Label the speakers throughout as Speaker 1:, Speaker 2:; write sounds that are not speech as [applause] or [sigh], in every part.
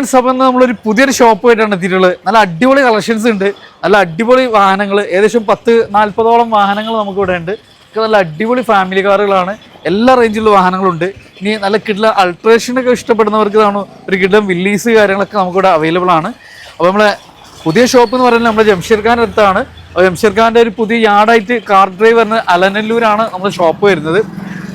Speaker 1: Friends അപ്പം നമ്മളൊരു പുതിയൊരു ഷോപ്പ് ആയിട്ടാണ് എത്തിയിട്ടുള്ളത്. നല്ല അടിപൊളി കളക്ഷൻസ് ഉണ്ട്. നല്ല അടിപൊളി വാഹനങ്ങൾ ഏകദേശം പത്ത് നാൽപ്പതോളം വാഹനങ്ങൾ നമുക്ക് ഇവിടെ ഉണ്ട് നല്ല അടിപൊളി ഫാമിലി കാറുകളാണ്. എല്ലാ റേഞ്ചിലുള്ള വാഹനങ്ങളുണ്ട്. ഇനി നല്ല കിഡ്ല അൾട്രേഷനൊക്കെ ഇഷ്ടപ്പെടുന്നവർക്ക് ഇതാണ് ഒരു കിഡ്ലം വില്ലീസ് കാര്യങ്ങളൊക്കെ നമുക്കിവിടെ അവൈലബിൾ ആണ്. അപ്പോൾ നമ്മളെ പുതിയ ഷോപ്പ് എന്ന് പറയുന്നത് നമ്മുടെ ജംഷീർ ഖാൻ അടുത്താണ്. ജംഷീർ ഖാന്റെ ഒരു പുതിയ യാർഡായിട്ട് കാർ ഡ്രൈവറിന് അലനല്ലൂരാണ് നമ്മുടെ ഷോപ്പ് വരുന്നത്.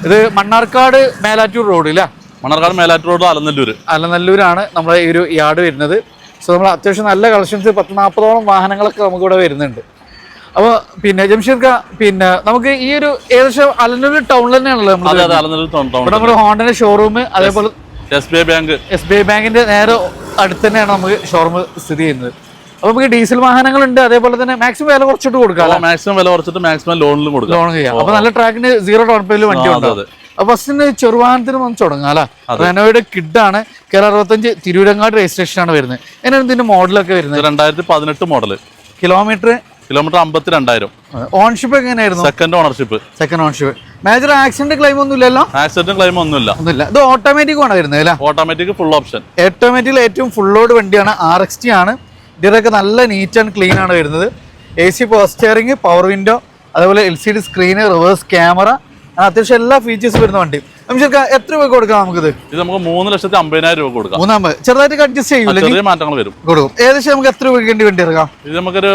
Speaker 1: ഇത് മണ്ണാർക്കാട് മേലാറ്റൂർ റോഡില്ല
Speaker 2: മണർക്കാട് മേലാറ്റൂർ റോഡ് അലനല്ലൂർ
Speaker 1: അലനല്ലൂരാണ് നമ്മുടെ ഈ ഒരു യാർഡ് വരുന്നത്. സോ നമ്മൾ അത്യാവശ്യം നല്ല കളക്ഷൻസ് പത്ത് നാൽപ്പതോളം വാഹനങ്ങളൊക്കെ നമുക്ക് ഇവിടെ വരുന്നുണ്ട്. അപ്പോൾ പിന്നെ ജംഷീർ ഖാ പിന്നെ നമുക്ക് ഈ ഒരു ഏകദേശം അലനല്ലൂർ ടൗണിൽ തന്നെയാണല്ലോ നമ്മൾ നമ്മുടെ ഹോണ്ടന്റെ ഷോറൂം അതേപോലെ
Speaker 2: S B I bank.
Speaker 1: S B I ബാങ്കിന്റെ നേരെ അടുത്ത് തന്നെയാണ് നമുക്ക് ഷോറൂം സ്ഥിതി ചെയ്യുന്നത്. അപ്പോൾ നമുക്ക് ഡീസൽ വാഹനങ്ങളുണ്ട്. അതേപോലെ തന്നെ മാക്സിമം വില കുറച്ചിട്ട് കൊടുക്കാം
Speaker 2: മാക്സിമം വില കുറച്ചിട്ട് മാക്സിമം ലോണിലും കൊടുക്കാം.
Speaker 1: ലോൺ ചെയ്യാം. അപ്പോൾ നല്ല ട്രാക്കിന് സീറോ ഡൗൺ പേയിൽ വണ്ടി ഉണ്ട് ഫസ്റ്റിന് ചെറുവാനത്തിന് വന്ന് തുടങ്ങാം അല്ലെ? റെനോയുടെ കിഡാണ് കേരള അറുപത്തഞ്ച് തിരൂരങ്ങാട് രജിസ്ട്രേഷൻ ആണ് വരുന്നത്. എങ്ങനെയാണ് ഇതിന്റെ മോഡലൊക്കെ വരുന്നത്?
Speaker 2: രണ്ടായിരത്തി പതിനെട്ട് മോഡൽ
Speaker 1: കിലോമീറ്റർ
Speaker 2: കിലോമീറ്റർ അമ്പത്തി രണ്ടായിരം
Speaker 1: ഓൺഷിപ്പ് എങ്ങനെയായിരുന്നു?
Speaker 2: Second ownership
Speaker 1: second ownership major accident claim ഒന്നും ഇല്ലല്ലോ
Speaker 2: ആക്സിഡന്റ് ക്ലെയിം ഒന്നും ഇല്ല
Speaker 1: ഒന്നുമില്ല. ഇത് ഓട്ടോമാറ്റിക് ആണ് വരുന്നത് അല്ലേ?
Speaker 2: ഓട്ടോമാറ്റിക് ഫുൾ ഓപ്ഷൻ
Speaker 1: ഓട്ടോമാറ്റിക്കിൽ ഏറ്റവും ഫുൾ ലോഡ് വണ്ടിയാണ് ആർ എക്സ് ടി ആണ്. ഇതിലൊക്കെ നല്ല നീറ്റ് ആൻഡ് ക്ലീൻ ആണ് വരുന്നത്. A C power steering power window അതുപോലെ L C D screen reverse camera അത്യാവശ്യം എല്ലാ ഫീച്ചേഴ്സ് വരുന്ന വണ്ടി. നമുക്ക് എത്ര രൂപ കൊടുക്കാം നമുക്കിത്?
Speaker 2: ഇത് നമുക്ക് മൂന്ന് ലക്ഷത്തി അമ്പതിനായിരം രൂപ കൊടുക്കാം.
Speaker 1: മൂന്നാമത്. ചെറുതായിട്ട് അഡ്ജസ്റ്റ് ചെയ്യൂല
Speaker 2: ചെറിയ മാറ്റങ്ങൾ വരും.
Speaker 1: കൊടുക്കും. ഏകദേശം നമുക്ക് എത്ര രൂപയ്ക്ക് വേണ്ടി വണ്ടി ഇറക്കാം?
Speaker 2: ഇത് നമുക്കൊരു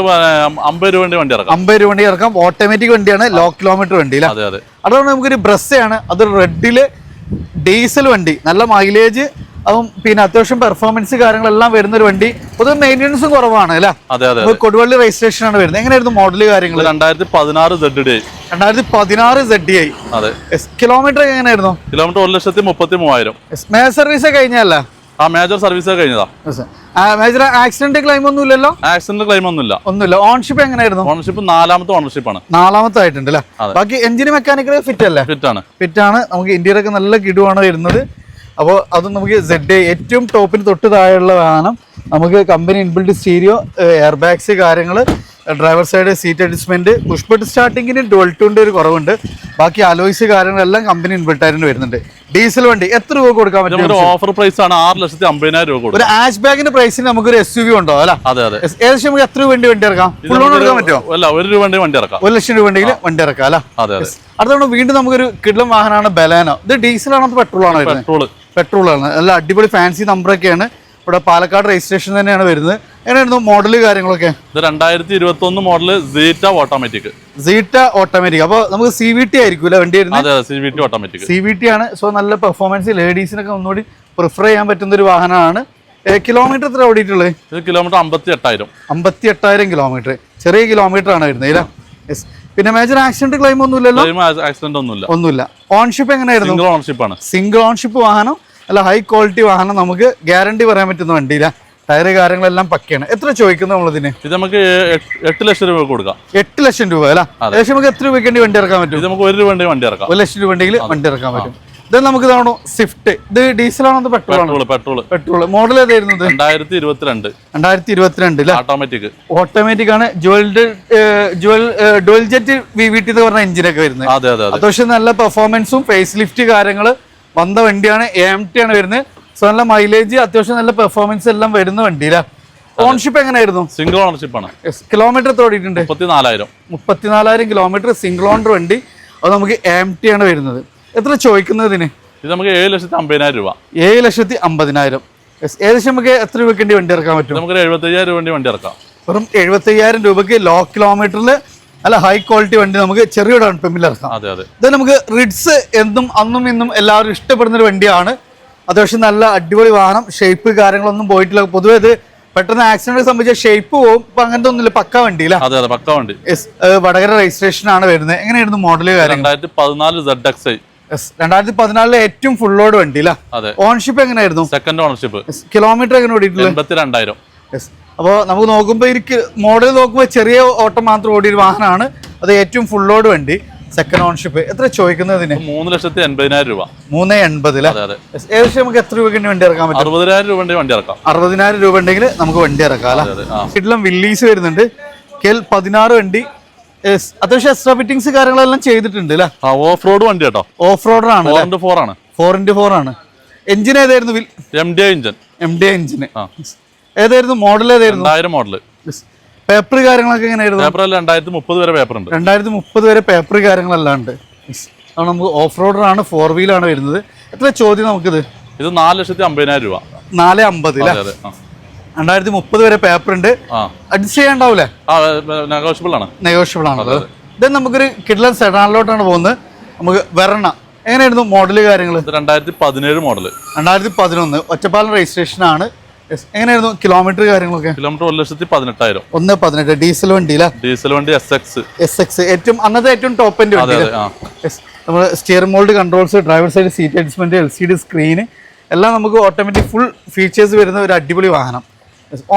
Speaker 2: അമ്പത് രൂപ വണ്ടി ഇറക്കാം.
Speaker 1: അമ്പത് രൂപ വണ്ടി ഇറക്കാം. ഓട്ടോമാറ്റിക് വണ്ടിയാണ് ലോ കിലോമീറ്റർ വണ്ടി അല്ലേ
Speaker 2: അതെ അതെ.
Speaker 1: അതുകൊണ്ട് നമുക്കൊരു ബ്രസ്സയാണ്. അത് റെഡിൽ ഡീസൽ വണ്ടി നല്ല മൈലേജ് അതും പിന്നെ അത്യാവശ്യം പെർഫോമൻസ് കാര്യങ്ങളെല്ലാം വരുന്ന ഒരു വണ്ടി. പൊതുവെ മെയിന്റെനൻസും കുറവാണ് അല്ലേ?
Speaker 2: അതെ അതെ
Speaker 1: കൊടുവള്ളി രജിസ്ട്രേഷൻ ആണ് വരുന്നത്. എങ്ങനെയായിരുന്നു മോഡൽ കാര്യങ്ങൾ
Speaker 2: രണ്ടായിരത്തി പതിനാറ് സെഡ് ഡി
Speaker 1: രണ്ടായിരത്തി പതിനാറ് സെഡ് ഐ
Speaker 2: അതെ.
Speaker 1: കിലോമീറ്റർ എങ്ങനെയായിരുന്നു?
Speaker 2: കിലോമീറ്റർ ഒരു ലക്ഷത്തി മുപ്പത്തി മൂവായിരം.
Speaker 1: മേ സർവീസ് കഴിഞ്ഞല്ലേ
Speaker 2: ആ മേജർ സർവീസ് കഴിഞ്ഞതാ.
Speaker 1: മേജർ ആക്സിഡന്റ് ക്ലെയിം ഒന്നും ഇല്ലല്ലോ?
Speaker 2: ആക്സിഡന്റ് ക്ലെയിം ഒന്നുമില്ല
Speaker 1: ഒന്നുമില്ല. ഓൺഷിപ്പ് എങ്ങനെയായിരുന്നു?
Speaker 2: ഓൺഷിപ്പ് നാലാമത്തെ ഓണർഷിപ്പ് ആണ്.
Speaker 1: നാലാമത്തെ ആയിട്ടുണ്ട് അല്ലേ ബാക്കി എഞ്ചിന് മെക്കാനിക്കൽ ഫിറ്റ് അല്ലേ?
Speaker 2: ഫിറ്റ് ആണ്.
Speaker 1: ഫിറ്റ് ആണ്. നമുക്ക് ഇന്ത്യയിലൊക്കെ നല്ല കിടുവാണ് വരുന്നത്. അപ്പോൾ അത് നമുക്ക് സെഡ് ഏറ്റവും ടോപ്പിന് തൊട്ട് താഴെയുള്ള വാഹനം നമുക്ക് company inbuilt stereo air bags കാര്യങ്ങൾ driver side seat adjustment push button സ്റ്റാർട്ടിങ്ങിന് dual ടൂന്റെ ഒരു കുറവുണ്ട്. ബാക്കി അലോയ്സ് കാര്യങ്ങളെല്ലാം കമ്പനി ഇൻവെർട്ടറിന് വരുന്നുണ്ട്. ഡീസൽ വണ്ടി എത്ര രൂപ കൊടുക്കാൻ പറ്റും?
Speaker 2: ഓഫർ പ്രൈസ് ആണ് ആറ് ലക്ഷത്തി അമ്പതിനായിരം രൂപ കൊടുക്കും
Speaker 1: ഒരു ആഷ് ബാഗിന്റെ പ്രൈസിന് നമുക്ക് ഒരു എസ് യു വി ഉണ്ടോ? അല്ല.
Speaker 2: അതെ അതെ.
Speaker 1: ഏകദേശം നമുക്ക് എത്ര രൂപ വണ്ടി വണ്ടി ഇറക്കാം? ഫുൾ
Speaker 2: ലോൺ
Speaker 1: എടുക്കാൻ പറ്റുമോ?
Speaker 2: അല്ല ഒരു രൂപ വണ്ടി വണ്ടി ഇറക്കാം.
Speaker 1: ഒരു ലക്ഷം രൂപ വണ്ടിയിൽ വണ്ടി ഇറക്കാം അല്ല.
Speaker 2: അതെ അതെ.
Speaker 1: അടുത്തവണ വീണ്ടും നമുക്കൊരു കിഡ്ലം വാഹനമാണ് ബലാനോ ഇത് ഡീസൽ ആണോ? പെട്രോൾ ആണോ
Speaker 2: പെട്രോൾ
Speaker 1: പെട്രോൾ ആണ്. നല്ല അടിപൊളി ഫാൻസി നമ്പറൊക്കെയാണ് ഇവിടെ പാലക്കാട് രജിസ്ട്രേഷൻ തന്നെയാണ് വരുന്നത്. എങ്ങനെയായിരുന്നു മോഡൽ കാര്യങ്ങളൊക്കെ?
Speaker 2: ഇത് രണ്ടായിരത്തി ഇരുപത്തി ഒന്ന് model Zeta automatic
Speaker 1: Zeta automatic അപ്പോൾ നമുക്ക് സി വി ടി ആയിരിക്കും വണ്ടി വരുന്നത്?
Speaker 2: ഓട്ടോമാറ്റിക്
Speaker 1: സി വി ടി ആണ്. സോ നല്ല പെർഫോമൻസ് ലേഡീസിനൊക്കെ ഒന്നുകൂടി പ്രിഫർ ചെയ്യാൻ പറ്റുന്ന ഒരു വാഹനമാണ്. കിലോമീറ്റർ എത്ര ഓടിയിട്ടുള്ളത്
Speaker 2: ഇത് കിലോമീറ്റർ അമ്പത്തി എട്ടായിരം
Speaker 1: അമ്പത്തി എട്ടായിരം കിലോമീറ്റർ ചെറിയ കിലോമീറ്റർ ആണ് വരുന്നത് ഇല്ല യെസ് പിന്നെ മേജർ ആക്സിഡന്റ് ക്ലെയിം
Speaker 2: ഒന്നുമില്ലല്ലോ? ആക്സിഡന്റ് ഒന്നുമില്ല.
Speaker 1: ഒന്നുമില്ല. ഓൺഷിപ്പ് എങ്ങനെയായിരുന്നു?
Speaker 2: സിംഗിൾ ഓൺഷിപ്പ് ആണ്.
Speaker 1: സിംഗിൾ ഓൺഷിപ്പ് വാഹനം. അല്ല ഹൈ ക്വാളിറ്റി വാഹനം നമുക്ക് ഗ്യാരണ്ടി പറയാൻ പറ്റുന്ന വണ്ടിയില്ല ടയർ കാര്യങ്ങളെല്ലാം പക്കയാണ്. എത്ര ചോദിക്കുന്നത് നമ്മളിതിന്
Speaker 2: ഇത് നമുക്ക് എട്ട്- ലക്ഷം രൂപ കൊടുക്കാം.
Speaker 1: എട്ട് ലക്ഷം രൂപ അല്ല? ഏകദേശം നമുക്ക് എത്ര രൂപയ്ക്ക് വേണ്ടി വണ്ടി ഇറക്കാൻ പറ്റും?
Speaker 2: ഇത് നമുക്ക് ഒരു രൂപ വണ്ടി വണ്ടി ഇറക്കാം.
Speaker 1: ഒരു ലക്ഷം രൂപ ഉണ്ടെങ്കിൽ വണ്ടി ഇറക്കാൻ പറ്റും. ഇത് നമുക്ക് ഇതാണോ സ്വിഫ്റ്റ് ഇത് ഡീസലാണോ പെട്രോൾ ആണോ?
Speaker 2: പെട്രോൾ
Speaker 1: പെട്രോൾ മോഡൽ ഏതായിരുന്നു
Speaker 2: രണ്ടായിരത്തി ഇരുപത്തിരണ്ട്.
Speaker 1: രണ്ടായിരത്തി ഇരുപത്തിരണ്ട്
Speaker 2: ഓട്ടോമാറ്റിക്
Speaker 1: ഓട്ടോമാറ്റിക് ആണ്. Jewelled jewel dual jet V V T എന്ന് പറഞ്ഞ എഞ്ചിനൊക്കെ വരുന്നത്.
Speaker 2: അതെ അതെ അതെ.
Speaker 1: അത്യാവശ്യം നല്ല പെർഫോമൻസും ഫേസ് ലിഫ്റ്റ് കാര്യങ്ങൾ വന്ന വണ്ടിയാണ് എം ടി ആണ് വരുന്നത്. സോ നല്ല മൈലേജ് അത്യാവശ്യം നല്ല പെർഫോമൻസ് എല്ലാം വരുന്ന വണ്ടിയില്ല ഓൺഷിപ്പ് എങ്ങനെയായിരുന്നു?
Speaker 2: സിംഗിൾ ഓണർഷിപ്പ് ആണ്.
Speaker 1: കിലോമീറ്റർ തോടിയിട്ടുണ്ട്
Speaker 2: മുപ്പത്തിനാലായിരം.
Speaker 1: മുപ്പത്തിനാലായിരം കിലോമീറ്റർ സിംഗിൾ ഓണർ വണ്ടി. അത് നമുക്ക് എം ടി ആണ് വരുന്നത്. എത്ര ചോദിക്കുന്നതിന്?
Speaker 2: ഇത് നമുക്ക് ഏഴ് ലക്ഷത്തി അമ്പതിനായിരം രൂപ.
Speaker 1: ഏഴ് ലക്ഷത്തി അമ്പതിനായിരം ഏകദേശം നമുക്ക് എത്ര രൂപയ്ക്ക് വേണ്ടി ഇറക്കാൻ പറ്റും?
Speaker 2: നമുക്ക് എഴുപത്തയ്യായിരം രൂപ വണ്ടി വണ്ടി ഇറക്കാം.
Speaker 1: വെറും എഴുപത്തയ്യായിരം രൂപയ്ക്ക് ലോ കിലോമീറ്ററിൽ നല്ല ഹൈ ക്വാളിറ്റി വണ്ടി നമുക്ക് ചെറിയ ഡൗൺ പേയ്മെന്റിൽ ഇറക്കാം
Speaker 2: അതെ അതെ.
Speaker 1: ഇത് നമുക്ക് റിഡ്സ് എന്നും അന്നും ഇന്നും എല്ലാവരും ഇഷ്ടപ്പെടുന്ന ഒരു വണ്ടിയാണ്. അത്യാവശ്യം നല്ല അടിപൊളി വാഹനം ഷേപ്പ് കാര്യങ്ങളൊന്നും പോയിട്ടില്ല. പൊതുവെ ഇത് പെട്ടെന്ന് ആക്സിഡന്റ് സംബന്ധിച്ച ഷേപ്പ് പോകും ഇപ്പൊ അങ്ങനത്തെ ഒന്നുമില്ല പക്ക വണ്ടിയില്ല
Speaker 2: അതെ അതെ പക്ക വണ്ടി.
Speaker 1: വടകര രജിസ്ട്രേഷൻ ആണ് വരുന്നത്. എങ്ങനെയായിരുന്നു മോഡൽ
Speaker 2: രണ്ടായിരത്തി പതിനാല് സെഡ് എക്സ് ഐ
Speaker 1: രണ്ടായിരത്തി പതിനാലിലെ ഏറ്റവും ഫുൾ ലോഡ് വണ്ടി
Speaker 2: അതെ.
Speaker 1: ഓൺഷിപ്പ് എങ്ങനെയായിരുന്നു?
Speaker 2: സെക്കൻഡ് ഓണർഷിപ്പ്
Speaker 1: കിലോമീറ്റർ എങ്ങനെ ഓടിയിട്ടുള്ളത്?
Speaker 2: എൺപത്തി രണ്ടായിരം
Speaker 1: യെസ് അപ്പോൾ നമുക്ക് നോക്കുമ്പോൾ എനിക്ക് മോഡൽ നോക്കുമ്പോൾ ചെറിയ ഓട്ടം മാത്രം ഓടിയ ഒരു വാഹനമാണ്. അത് ഏറ്റവും ഫുൾ ലോഡ് വണ്ടി. സെക്കൻഡ് ഓൺഷിപ്പ് എത്ര ചോദിക്കുന്നതിന്
Speaker 2: മൂന്ന് ലക്ഷത്തി എൺപതിനായിരം രൂപ.
Speaker 1: മൂന്ന് എൺപതിൽ. അല്ലേ. ഏകദേശം നമുക്ക് എത്ര രൂപയ്ക്ക് വണ്ടി ഇറക്കാൻ പറ്റും?
Speaker 2: അറുപതിനായിരം രൂപ വണ്ടി ഇറക്കാം.
Speaker 1: അറുപതിനായിരം രൂപ ഉണ്ടെങ്കിൽ നമുക്ക് വണ്ടി ഇറക്കാം വീട്ടിലും വില്ലീസ് വരുന്നുണ്ട്. കെൽ പതിനാറ് വണ്ടി. അത്യാവശ്യം എക്സ്ട്രാ ഫിറ്റിംഗ്സ് കാര്യങ്ങളെല്ലാം ചെയ്തിട്ടുണ്ട് അല്ലേ?
Speaker 2: ഓഫ് റോഡ് വണ്ടി കേട്ടോ.
Speaker 1: ഓഫ് റോഡർ ആണ്
Speaker 2: ഫോർ ആണ്.
Speaker 1: ഫോർ ഇന്റു ഫോർ ആണ്. എഞ്ചിൻ ഏതായിരുന്നു
Speaker 2: M D engine
Speaker 1: M D എഞ്ചിന് ഏതായിരുന്നു? മോഡൽ ഏതായിരുന്നു?
Speaker 2: രണ്ടായിരം മോഡൽ
Speaker 1: പേപ്പർ കാര്യങ്ങളൊക്കെ എങ്ങനെയായിരുന്നു
Speaker 2: പേപ്പർ രണ്ടായിരത്തി മുപ്പത് വരെ പേപ്പർ ഉണ്ട്.
Speaker 1: രണ്ടായിരത്തി മുപ്പത് വരെ പേപ്പർ കാര്യങ്ങളെല്ലാം ഉണ്ട്. അത് നമുക്ക് ഓഫ് റോഡറാണ് ഫോർ വീലാണ് വരുന്നത്. എത്ര ചോദ്യം നമുക്കിത്?
Speaker 2: ഇത് നാല് ലക്ഷത്തി അമ്പതിനായിരം രൂപ.
Speaker 1: നാല് അമ്പത് രണ്ടായിരത്തി മുപ്പത് വരെ പേപ്പർ ഉണ്ട്. അഡ്ജസ്റ്റ് ചെയ്യാണ്ടാവൂലേ?
Speaker 2: ആണ്. നെഗോഷ്യബിൾ ആണ്.
Speaker 1: നെഗോഷ്യബിൾ ആണ് ഇത് നമുക്കൊരു കിഡ്ലൻ സെഡാനിലോട്ടാണ് പോകുന്നത്. നമുക്ക് വരണ എങ്ങനെയായിരുന്നു മോഡൽ കാര്യങ്ങൾ
Speaker 2: രണ്ടായിരത്തി പതിനേഴ് മോഡൽ
Speaker 1: രണ്ടായിരത്തി പതിനൊന്ന് ഒറ്റപ്പാലം രജിസ്ട്രേഷൻ ആണ്. എങ്ങനെയായിരുന്നു കിലോമീറ്റർ കാര്യങ്ങളൊക്കെ?
Speaker 2: കിലോമീറ്റർ ഒരു ലക്ഷത്തി പതിനെട്ടായിരം.
Speaker 1: ഒന്ന് പതിനെട്ട്. ഡീസൽ വണ്ടി അല്ലേ
Speaker 2: ഡീസൽ വണ്ടി എസ് എക്സ്
Speaker 1: എസ് എക്സ് ഏറ്റവും അന്നത്തെ ഏറ്റവും ടോപ്പ്
Speaker 2: എന്റെ
Speaker 1: വണ്ടി നമ്മൾ steering mould controls driver side seat adjustment L C D screen എല്ലാം നമുക്ക് ഓട്ടോമാറ്റിക് ഫുൾ ഫീച്ചേഴ്സ് വരുന്ന ഒരു അടിപൊളി വാഹനം.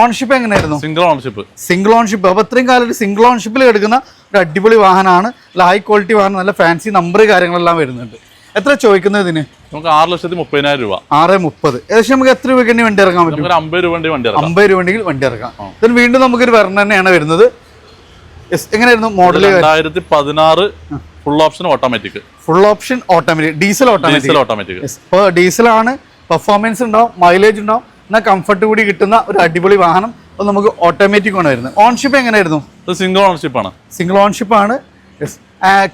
Speaker 1: ഓൺഷിപ്പ് എങ്ങനെയായിരുന്നു?
Speaker 2: സിംഗിൾ ഓൺഷിപ്പ്
Speaker 1: സിംഗിൾ ഓൺഷിപ്പ് അപ്പോൾ ഇത്രയും കാലം ഒരു സിംഗിൾ ഓൺഷിപ്പിൽ എടുക്കുന്ന ഒരു അടിപൊളി വാഹനമാണ്. നല്ല ഹൈ ക്വാളിറ്റി വാഹനം നല്ല ഫാൻസി നമ്പർ കാര്യങ്ങളെല്ലാം വരുന്നുണ്ട്. എത്ര ചോദിക്കുന്നത് ഇതിന്?
Speaker 2: നമുക്ക് ആറ് ലക്ഷത്തി മുപ്പതിനായിരം രൂപ.
Speaker 1: ആറ് മുപ്പത്. ഏകദേശം നമുക്ക് എത്ര രൂപയ്ക്ക് വണ്ടി ഇറക്കാൻ പറ്റും?
Speaker 2: ഒരു അമ്പത് രൂപ വണ്ടി വണ്ടി ഇറക്കാം.
Speaker 1: അമ്പത് രൂപ വണ്ടി ഇറക്കാം. then വീണ്ടും നമുക്കൊരു വരണം തന്നെയാണ് വരുന്നത്. എങ്ങനെയായിരുന്നു മോഡൽ
Speaker 2: രണ്ടായിരത്തി പതിനാറ് full option automatic
Speaker 1: full option automatic diesel automatic
Speaker 2: diesel automatic
Speaker 1: ഇപ്പോൾ ഡീസലാണ് പെർഫോമൻസ് ഉണ്ടാവും മൈലേജ് ഉണ്ടാവും എന്നാൽ കംഫർട്ട് കൂടി കിട്ടുന്ന ഒരു അടിപൊളി വാഹനം. അപ്പോൾ നമുക്ക് ഓട്ടോമാറ്റിക് ആണ് വരുന്നത്. ഓൺഷിപ്പ് എങ്ങനെയായിരുന്നു?
Speaker 2: സിംഗിൾ ഓൺഷിപ്പ് ആണ്.
Speaker 1: സിംഗിൾ ഓൺഷിപ്പ് ആണ്.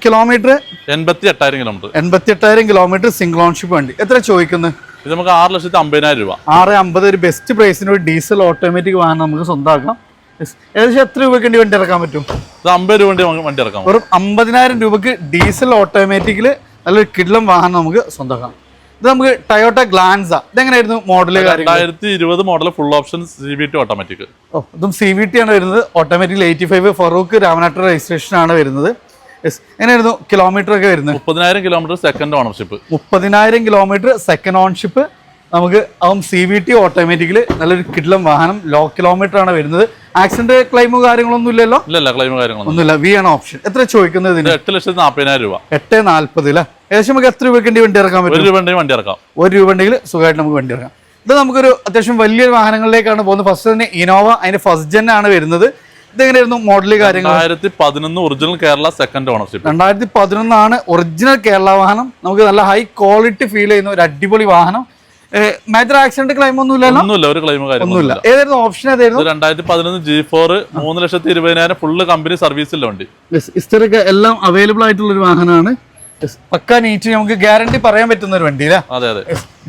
Speaker 1: കിലോമീറ്റർ
Speaker 2: എൺപത്തി എട്ടായിരം കിലോമീറ്റർ
Speaker 1: എൺപത്തി എട്ടായിരം കിലോമീറ്റർ സിംഗിൾ ഓൺഷിപ്പ് വണ്ടി. എത്ര ചോദിക്കുന്നത്
Speaker 2: ഇത് നമുക്ക് ആറ് ലക്ഷത്തി അമ്പതിനായിരം രൂപ.
Speaker 1: ആറ് അമ്പത് ഒരു ബെസ്റ്റ് പ്രൈസിന് ഒരു ഡീസൽ ഓട്ടോമാറ്റിക് വാഹനം നമുക്ക് സ്വന്തമാക്കാം. ഏകദേശം എത്ര രൂപയ്ക്ക് വേണ്ടി വണ്ടി ഇറക്കാൻ പറ്റും?
Speaker 2: ഇത് അമ്പത് രൂപ വണ്ടി ഇറക്കാം.
Speaker 1: വെറും അമ്പതിനായിരം രൂപക്ക് ഡീസൽ ഓട്ടോമാറ്റിക്കിൽ നല്ലൊരു കിഡ്ലം വാഹനം നമുക്ക് സ്വന്തമാക്കാം ഇത് നമുക്ക് ടയോട്ട ഗ്ലാൻസ ഇതെങ്ങനെയായിരുന്നു മോഡൽ
Speaker 2: രണ്ടായിരത്തി ഇരുപത് model full option C B T automatic
Speaker 1: ഓ ഇതും സി വി ടി ആണ് വരുന്നത്. Automatic eighty five Feroke Ramanatta registration ആണ് വരുന്നത്. എങ്ങനെയായിരുന്നു കിലോമീറ്റർ ഒക്കെ വരുന്നത്?
Speaker 2: മുപ്പതിനായിരം കിലോമീറ്റർ സെക്കൻഡ് ഓണർഷിപ്പ്
Speaker 1: മുപ്പതിനായിരം കിലോമീറ്റർ സെക്കൻഡ് ഓൺഷിപ്പ് നമുക്ക് അതും സി വി ടി ഓട്ടോമാറ്റിക്കിൽ നല്ലൊരു കിഡ്ലം വാഹനം. ലോ കിലോമീറ്റർ ആണ് വരുന്നത്. ആക്സിഡന്റ് ക്ലെയിമോ കാര്യങ്ങളൊന്നും ഇല്ലല്ലോ?
Speaker 2: ഇല്ല ക്ലെയിം കാര്യങ്ങളൊന്നും
Speaker 1: ഒന്നുമില്ല. വി ആണ് ഓപ്ഷൻ എത്ര ചോദിക്കുന്നത് ഇതിന്?
Speaker 2: എട്ട് ലക്ഷത്തി നാൽപ്പതിനായിരം രൂപ.
Speaker 1: എട്ട് നാല്പത് അല്ലേ ഏകദേശം നമുക്ക് എത്ര രൂപയ്ക്ക് വേണ്ടി ഇറക്കാൻ പറ്റും?
Speaker 2: ഒരു രൂപ വണ്ടി വണ്ടി ഇറക്കാം.
Speaker 1: ഒരു രൂപ ഉണ്ടെങ്കിൽ സുഖമായിട്ട് നമുക്ക് വണ്ടി ഇറക്കാം. ഇത് നമുക്കൊരു അത്യാവശ്യം വലിയൊരു വാഹനങ്ങളിലേക്കാണ് പോകുന്നത്. ഫസ്റ്റ് തന്നെ ഇനോവ അതിന്റെ ഫസ്റ്റ് ജെൻ ആണ് വരുന്നത്. ഇതെങ്ങനെയായിരുന്നു മോഡൽ കാര്യങ്ങൾ
Speaker 2: രണ്ടായിരത്തി പതിനൊന്ന് ഒറിജിനൽ കേരള സെക്കൻഡ് ഓണർഷിപ്പ്
Speaker 1: രണ്ടായിരത്തി പതിനൊന്നാണ് ഒറിജിനൽ കേരള വാഹനം. നമുക്ക് നല്ല ഹൈ ക്വാളിറ്റി ഫീൽ ചെയ്യുന്ന ഒരു അടിപൊളി വാഹനം. മേജർ ആക്സിഡന്റ് ക്ലെയിം ഒന്നും ഇല്ലല്ലോ
Speaker 2: ഒന്നുമില്ല ഒരു ക്ലെയിം
Speaker 1: ഒന്നുമില്ല. ഏതായിരുന്നു ഓപ്ഷൻ ഏതായിരുന്നു?
Speaker 2: രണ്ടായിരത്തി പതിനൊന്ന് ജി ഫോർ മൂന്ന് ലക്ഷത്തി ഇരുപതിനായിരം ഫുള്ള് കമ്പനി സർവീസിലെ വണ്ടി.
Speaker 1: ഹിസ്റ്ററിക്ക് എല്ലാം അവൈലബിൾ ആയിട്ടുള്ള ഒരു വാഹനമാണ്. പക്ക നീറ്റ് നമുക്ക് ഗ്യാരണ്ടി പറയാൻ പറ്റുന്ന ഒരു വണ്ടി
Speaker 2: അതെ അതെ.